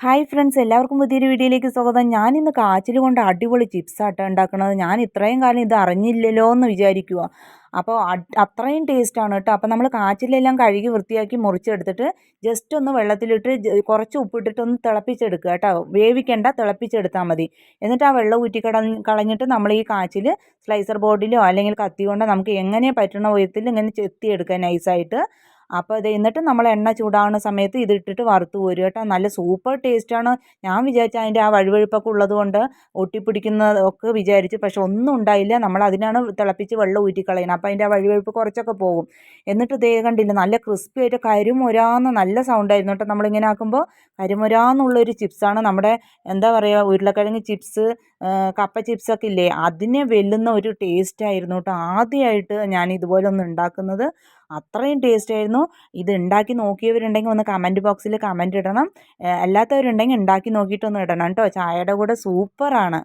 Hi friends എല്ലാവർക്കും പുതിയൊരു വീഡിയോയിലേക്ക് സ്വാഗതം. ഞാൻ ഇന്ന് കാച്ചിൽ കൊണ്ട് അടിപൊളി ചിപ്സ് ആട്ടോ ഉണ്ടാക്കുന്നത്. ഞാൻ ഇത്രയും കാലം ഇത് അറിഞ്ഞില്ലല്ലോ എന്ന് വിചാരിക്കുക. അപ്പോൾ അത്രയും ടേസ്റ്റാണ് കേട്ടോ. അപ്പോൾ നമ്മൾ കാച്ചിലെല്ലാം കഴുകി വൃത്തിയാക്കി മുറിച്ചെടുത്തിട്ട് ജസ്റ്റ് ഒന്ന് വെള്ളത്തിലിട്ട് കുറച്ച് ഉപ്പിട്ടിട്ട് ഒന്ന് തിളപ്പിച്ചെടുക്കുക കേട്ടോ. വേവിക്കേണ്ട തിളപ്പിച്ചെടുത്താൽ മതി. എന്നിട്ട് ആ വെള്ളം ഊറ്റി കളഞ്ഞിട്ട് നമ്മൾ ഈ കാച്ചിൽ സ്ലൈസർ ബോർഡിലോ അല്ലെങ്കിൽ കത്തി കൊണ്ടോ നമുക്ക് എങ്ങനെ പറ്റുന്ന വിധത്തിൽ ഇങ്ങനെ ചെത്തിയെടുക്കുക നൈസായിട്ട് അപ്പോൾ ഇത് എന്നിട്ട് നമ്മൾ എണ്ണ ചൂടാവുന്ന സമയത്ത് ഇത് ഇട്ടിട്ട് വറുത്ത് കോരുക കേട്ടോ. നല്ല സൂപ്പർ ടേസ്റ്റാണ് ഞാൻ വിചാരിച്ച അതിന്റെ ആ വഴുവഴുപ്പൊക്കെ ഉള്ളതുകൊണ്ട് ഒട്ടിപ്പിടിക്കുന്നതൊക്കെ വിചാരിച്ചു. പക്ഷെ ഒന്നും ഉണ്ടായില്ല. നമ്മൾ അതിനാണ് തിളപ്പിച്ച് വെള്ളം ഊറ്റിക്കളയുന്നത്. അപ്പോൾ അതിന്റെ ആ വഴുവഴുപ്പ് കുറച്ചൊക്കെ പോകും. എന്നിട്ട് ഇതേ കണ്ടില്ല നല്ല ക്രിസ്പി ആയിട്ട് കരിമുരാന്ന് നല്ല സൗണ്ട് സൗണ്ടായിരുന്നു കേട്ടോ. നമ്മളിങ്ങനെ ആക്കുമ്പോൾ കരിമുരാന്നുള്ളൊരു ചിപ്സാണ് നമ്മുടെ എന്താ പറയുക ഉരുളക്കിഴങ്ങ് ചിപ്സ് കപ്പ ചിപ്സൊക്കെ ഇല്ലേ? അതിനെ വെല്ലുന്ന ഒരു ടേസ്റ്റായിരുന്നു കേട്ടോ. ആദ്യമായിട്ട് ഞാൻ ഇതുപോലെ ഒന്ന് ഉണ്ടാക്കുന്നത്. അത്രയും ടേസ്റ്റ് ആയിരുന്നു ഇത് ഉണ്ടാക്കി നോക്കിയവരുണ്ടെങ്കിൽ ഒന്ന് കമന്റ് ബോക്സിൽ കമന്റ് ഇടണം. അല്ലാത്തവരുണ്ടെങ്കിൽ ഉണ്ടാക്കി നോക്കിയിട്ടൊന്ന് ഇടണം കേട്ടോ. ചായയുടെ കൂടെ സൂപ്പറാണ്